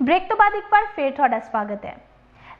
Break ਤੋਂ ਬਾਅਦ ਇੱਕ ਵਾਰ ਫੇਰ ਤੁਹਾਡਾ ਸਵਾਗਤ ਹੈ।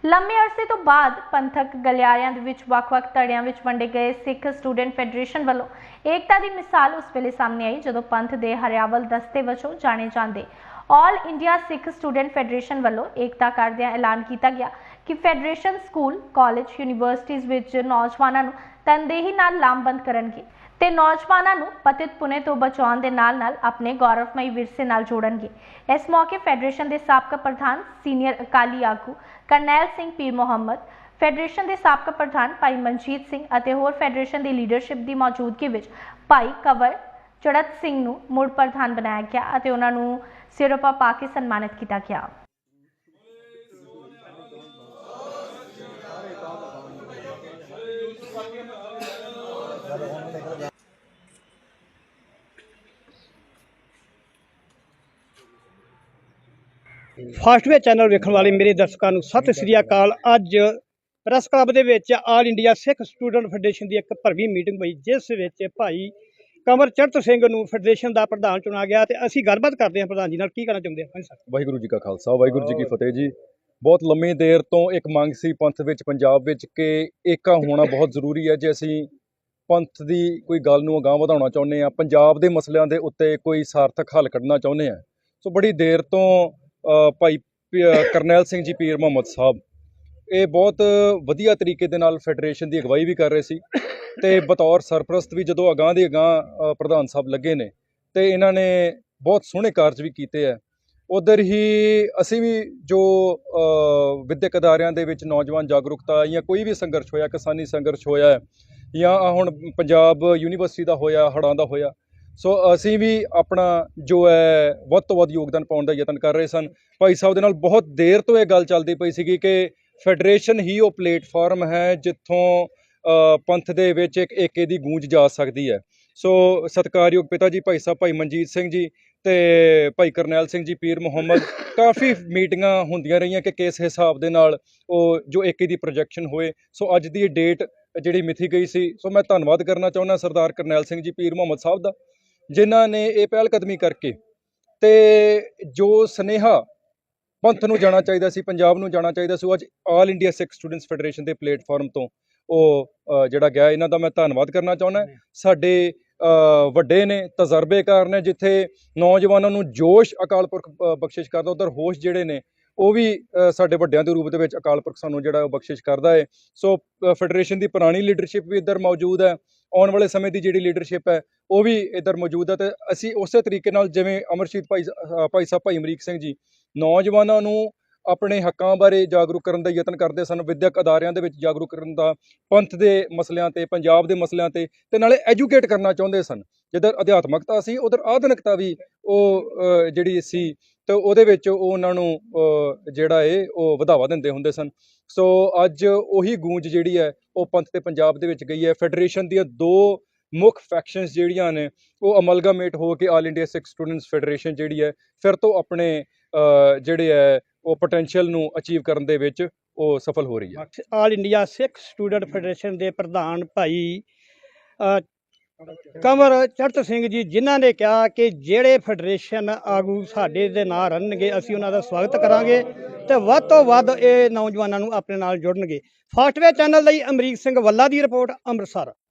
ਲੰਮੇ ਅਰਸੇ ਤੋਂ ਬਾਅਦ ਪੰਥਕ ਗਲਿਆਰਿਆਂ ਦੇ ਵਿੱਚ ਵੱਖ-ਵੱਖ ਧੜਿਆਂ ਵਿੱਚ ਵੰਡੇ ਗਏ ਸਿੱਖ ਸਟੂਡੈਂਟ ਫੈਡਰੇਸ਼ਨ ਵੱਲੋਂ ਏਕਤਾ ਦੀ ਮਿਸਾਲ ਉਸ ਵੇਲੇ ਸਾਹਮਣੇ ਆਈ, ਜਦੋਂ ਪੰਥ ਦੇ ਹਰਿਆਵਲ ਦਸਤੇ ਵਜੋਂ ਜਾਣੇ ਜਾਂਦੇ। All India Sikh student federation ਵੱਲੋਂ ਏਕਤਾ ਕਰਦਿਆਂ ਐਲਾਨ ਕੀਤਾ ਗਿਆ। ਕਿ ਫੈਡਰੇਸ਼ਨ ਸਕੂਲ, ਕਾਲਜ, ਯੂਨੀਵਰਸਿਟੀਜ਼ ਵਿੱਚ ਨੌਜਵਾਨਾਂ ਨੂੰ ਤਨਦੇਹੀ ਨਾਲ ਲਾਮਬੰਦ ਕਰਨਗੇ ਤੇ ਨੌਜਵਾਨਾਂ ਨੂੰ ਪਤਿਤ ਪੁਨੇ ਤੋਂ ਬਚਾਉਣ ਦੇ ਨਾਲ-ਨਾਲ ਆਪਣੇ ਗੌਰਵਮਈ ਵਿਰਸੇ ਨਾਲ ਜੋੜਨਗੇ। ਇਸ ਮੌਕੇ ਫੈਡਰੇਸ਼ਨ ਦੇ ਸਾਬਕਾ ਪ੍ਰਧਾਨ ਸੀਨੀਅਰ ਅਕਾਲੀ ਆਗੂ ਕਰਨੈਲ ਸਿੰਘ ਪੀਰ ਮੁਹੰਮਦ, ਫੈਡਰੇਸ਼ਨ ਦੇ ਸਾਬਕਾ ਪ੍ਰਧਾਨ ਭਾਈ ਮਨਜੀਤ ਸਿੰਘ ਅਤੇ ਹੋਰ ਫੈਡਰੇਸ਼ਨ ਦੀ ਲੀਡਰਸ਼ਿਪ ਦੀ ਮੌਜੂਦਗੀ ਵਿੱਚ ਭਾਈ ਕਵਰ ਚੜਤ ਸਿੰਘ ਨੂੰ ਮੁੜ ਪ੍ਰਧਾਨ ਬਣਾਇਆ ਗਿਆ ਅਤੇ ਉਹਨਾਂ ਨੂੰ ਸਿਰੋਪਾ ਪਾ ਕੇ ਸਨਮਾਨਿਤ ਕੀਤਾ ਗਿਆ। ਫਾਸਟਵੇ ਚੈਨਲ ਵੇਖਣ ਵਾਲੇ ਮੇਰੇ ਦਰਸ਼ਕਾਂ ਨੂੰ ਸਤਿ ਸ੍ਰੀ ਅਕਾਲ। ਅੱਜ ਪ੍ਰੈਸ ਕਲੱਬ ਦੇ ਵਿੱਚ all India Sikh student federation ਦੀ ਇੱਕ ਭਰਵੀਂ ਮੀਟਿੰਗ ਹੋਈ, ਜਿਸ ਵਿੱਚ ਭਾਈ ਕਮਰ ਸਿੰਘ ਨੂੰ ਫੈਡਰੇਸ਼ਨ ਦਾ ਪ੍ਰਧਾਨ ਚੁਣਾ ਗਿਆ ਤੇ ਅਸੀਂ ਗੱਲਬਾਤ ਕਰਦੇ ਹਾਂ ਪ੍ਰਧਾਨ ਜੀ ਨਾਲ। ਕੀ ਕਹਿਣਾ ਚਾਹੁੰਦੇ ਹਾਂ? ਸਰ। ਵਾਹਿਗੁਰੂ ਜੀ ਕਾ ਖਾਲਸਾ, ਵਾਹਿਗੁਰੂ ਜੀ ਕੀ ਫਤਿਹ ਜੀ। ਬਹੁਤ ਲੰਮੀ ਦੇਰ ਤੋਂ ਇੱਕ ਮੰਗ ਸੀ ਪੰਥ ਵਿੱਚ, ਪੰਜਾਬ ਵਿੱਚ ਕਿ ਏਕਾ ਹੋਣਾ ਬਹੁਤ ਜ਼ਰੂਰੀ ਹੈ। ਜੇ ਅਸੀਂ ਪੰਥ ਦੀ ਕੋਈ ਗੱਲ ਨੂੰ ਅਗਾਂਹ ਵਧਾਉਣਾ ਚਾਹੁੰਦੇ ਆ ਪੰਜਾਬ ਦੇ ਮਸਲਿਆਂ ਦੇ ਉੱਤੇ ਕੋਈ ਸਾਰਥਕ ਹੱਲ ਕੱਢਣਾ ਚਾਹੁੰਦੇ ਆ ਸੋ ਬੜੀ ਦੇਰ ਤੋਂ ਭਾਈ ਪ- ਕਰਨੈਲ ਸਿੰਘ ਜੀ ਪੀਰ ਮੁਹੰਮਦ ਸਾਹਿਬ। ਇਹ ਬਹੁਤ ਵਧੀਆ ਤਰੀਕੇ ਦੇ ਨਾਲ ਫੈਡਰੇਸ਼ਨ ਦੀ ਅਗਵਾਈ ਵੀ ਕਰ ਰਹੇ ਸੀ ਤੇ ਬਤੌਰ ਸਰਪ੍ਰਸਤ ਵੀ ਜਦੋਂ ਅਗਾਂਹ ਦੇ ਅਗਾਂਹ ਪ੍ਰਧਾਨ ਸਾਹਿਬ ਲੱਗੇ ਨੇ ਤੇ ਇਹਨਾਂ ਨੇ ਬਹੁਤ ਸੋਹਣੇ ਕਾਰਜ ਵੀ ਕੀਤੇ ਆ। ਉਧਰ ਹੀ ਅਸੀਂ ਵੀ ਜੋ ਅ, ਵਿਦਿਅਕ ਅਦਾਰਿਆਂ ਦੇ ਵਿੱਚ ਨੌਜਵਾਨ ਜਾਗਰੂਕਤਾ ਜਾਂ ਕੋਈ ਵੀ ਸੰਘਰਸ਼ ਹੋਇਆ ਕਿਸਾਨੀ ਸੰਘਰਸ਼ ਹੋਇਆ ਜਾਂ ਆਹ ਹੁਣ ਪੰਜਾਬ ਯੂਨੀਵਰਸਿਟੀ ਦਾ ਹੋਇਆ ਹੜਾਂ ਦਾ ਹੋਇਆ ਸੋ ਅਸੀਂ ਵੀ ਆਪਣਾ ਜੋ ਹੈ, ਵੱਧ ਤੋਂ ਵੱਧ ਯੋਗਦਾਨ ਪਾਉਣ ਦਾ ਯਤਨ ਕਰ ਰਹੇ ਸਨ। ਭਾਈ ਸਾਹਿਬ ਦੇ ਨਾਲ ਬਹੁਤ ਦੇਰ ਤੋਂ ਇਹ ਗੱਲ ਚੱਲਦੀ ਪਈ ਸੀਗੀ ਕਿ ਫੈਡਰੇਸ਼ਨ ਹੀ ਉਹ ਪਲੇਟਫਾਰਮ ਹੈ ਜਿੱਥੋਂ ਪੰਥ ਦੇ ਵਿੱਚ ਇੱਕ ਏਕੇ ਦੀ ਗੂੰਜ ਜਾ ਸਕਦੀ ਹੈ। ਸੋ ਸਤਿਕਾਰਯੋਗ ਪਿਤਾ ਜੀ, ਭਾਈ ਸਾਹਿਬ, ਭਾਈ ਮਨਜੀਤ ਸਿੰਘ ਜੀ ਤੇ ਭਾਈ ਕਰਨੈਲ ਸਿੰਘ ਜੀ, ਪੀਰ ਮੁਹੰਮਦ, ਕਾਫੀ ਮੀਟਿੰਗਾਂ ਹੁੰਦੀਆਂ ਰਹੀਆਂ ਕਿ ਕਿਸ ਹਿਸਾਬ ਦੇ ਨਾਲ ਉਹ ਜੋ ਏਕੇ ਦੀ ਪ੍ਰੋਜੈਕਸ਼ਨ ਹੋਏ। ਸੋ ਅੱਜ ਦੀ ਡੇਟ ਜਿਹੜੀ ਮਿਥੀ ਗਈ ਸੀ। ਸੋ ਮੈਂ ਧੰਨਵਾਦ ਕਰਨਾ ਚਾਹੁੰਦਾ ਸਰਦਾਰ ਕਰਨੈਲ ਸਿੰਘ ਜੀ, ਪੀਰ ਮੁਹੰਮਦ ਸਾਹਿਬ ਦਾ। ਜਿਨ੍ਹਾਂ ਨੇ ਇਹ ਪਹਿਲ ਕਦਮੀ ਕਰਕੇ ਤੇ ਜੋ ਸਨੇਹਾ ਪੰਥ ਨੂੰ ਜਾਣਾ ਚਾਹੀਦਾ ਸੀ ਪੰਜਾਬ ਨੂੰ ਜਾਣਾ ਚਾਹੀਦਾ ਸੀ ਅੱਜ all India Sikh students federation ਦੇ ਪਲੇਟਫਾਰਮ ਤੋਂ ਉਹ ਜਿਹੜਾ ਗਿਆ ਇਹਨਾਂ ਦਾ ਮੈਂ ਧੰਨਵਾਦ ਕਰਨਾ ਚਾਹੁੰਦਾ। ਸਾਡੇ ਵੱਡੇ ਨੇ ਤਜਰਬੇਕਾਰ ਨੇ ਜਿੱਥੇ ਨੌਜਵਾਨਾਂ ਨੂੰ ਜੋਸ਼ ਅਕਾਲ ਪੁਰਖ ਬਖਸ਼ਿਸ਼ ਕਰਦਾ ਉਧਰ ਹੋਸ਼ ਜਿਹੜੇ ਨੇ ਉਹ ਵੀ ਸਾਡੇ ਵੱਡਿਆਂ ਦੇ ਰੂਪ ਦੇ ਵਿੱਚ ਅਕਾਲ ਪੁਰਖ ਸਾਨੂੰ ਜਿਹੜਾ ਉਹ ਬਖਸ਼ਿਸ਼ ਕਰਦਾ ਹੈ ਸੋ ਫੈਡਰੇਸ਼ਨ ਦੀ ਪੁਰਾਣੀ ਲੀਡਰਸ਼ਿਪ ਵੀ ਇੱਧਰ ਮੌਜੂਦ ਹੈ। ਆਉਣ ਵਾਲੇ ਸਮੇਂ ਦੀ ਜਿਹੜੀ ਲੀਡਰਸ਼ਿਪ ਹੈ, ਉਹ ਵੀ ਇੱਧਰ ਮੌਜੂਦ ਹੈ ਤੇ ਅਸੀਂ ਉਸੇ ਤਰੀਕੇ ਨਾਲ ਜਿਵੇਂ ਅਮਰਸ਼ੀਤ ਭਾਈ ਭਾਈ ਸਾਹਿਬ, ਭਾਈ ਅਮਰੀਕ ਸਿੰਘ ਜੀ, ਨੌਜਵਾਨਾਂ ਨੂੰ ਆਪਣੇ ਹੱਕਾਂ ਬਾਰੇ ਜਾਗਰੂਕ ਕਰਨ ਦਾ ਯਤਨ ਕਰਦੇ ਸਨ, ਵਿਦਿਅਕ ਅਦਾਰਿਆਂ ਦੇ ਵਿੱਚ ਜਾਗਰੂਕ ਕਰਨ ਦਾ, ਪੰਥ ਦੇ ਮਸਲਿਆਂ ਤੇ, ਪੰਜਾਬ ਦੇ ਮਸਲਿਆਂ ਤੇ ਤੇ ਨਾਲੇ ਐਜੂਕੇਟ ਕਰਨਾ ਚਾਹੁੰਦੇ ਸਨ। ਜਿੱਧਰ ਅਧਿਆਤਮਕਤਾ ਸੀ, ਉਧਰ ਆਧੁਨਿਕਤਾ ਵੀ ਉਹ ਜਿਹੜੀ ਸੀ ਤੇ ਉਹਦੇ ਵਿੱਚ ਉਹ ਉਹਨਾਂ ਨੂੰ ਜਿਹੜਾ ਏ, ਉਹ ਵਧਾਵਾ ਦਿੰਦੇ ਹੁੰਦੇ ਸਨ। ਸੋ ਅੱਜ ਉਹੀ ਗੂੰਜ ਜਿਹੜੀ ਹੈ, ਉਹ ਪੰਥ ਤੇ ਪੰਜਾਬ ਦੇ ਵਿੱਚ ਗਈ ਹੈ। ਫੈਡਰੇਸ਼ਨ ਦੀਆਂ ਦੋ ਮੁੱਖ ਫੈਕਸ਼ਨਸ ਜਿਹੜੀਆਂ ਨੇ, ਉਹ ਅਮਲਗਾਮੇਟ ਹੋ ਕੇ all India Sikh students federation ਜਿਹੜੀ ਹੈ, ਫਿਰ ਤੋਂ ਆਪਣੇ ਜਿਹੜੇ ਹੈ, ਉਹ ਪੋਟੈਂਸ਼ੀਅਲ ਨੂੰ ਅਚੀਵ ਕਰਨ ਦੇ ਵਿੱਚ ਉਹ ਸਫਲ ਹੋ ਰਹੀ ਹੈ। All India Sikh student federation ਦੇ ਪ੍ਰਧਾਨ ਭਾਈ ਕਮਰ ਚੜਤ ਸਿੰਘ ਜੀ, ਜਿਨ੍ਹਾਂ ਨੇ ਕਿਹਾ ਕਿ ਜਿਹੜੇ ਫੈਡਰੇਸ਼ਨ ਆਗੂ ਸਾਡੇ ਦੇ ਨਾਲ ਰਹਿਣਗੇ ਅਸੀਂ ਉਹਨਾਂ ਦਾ ਸਵਾਗਤ ਕਰਾਂਗੇ ਤੇ ਵੱਧ ਤੋਂ ਵੱਧ ਇਹ ਨੌਜਵਾਨਾਂ ਨੂੰ ਆਪਣੇ ਨਾਲ ਜੋੜਨਗੇ। ਫਾਸਟਵੇ ਚੈਨਲ ਲਈ ਅਮਰੀਕ ਸਿੰਘ ਵੱਲਾ ਦੀ ਰਿਪੋਰਟ, ਅੰਮ੍ਰਿਤਸਰ।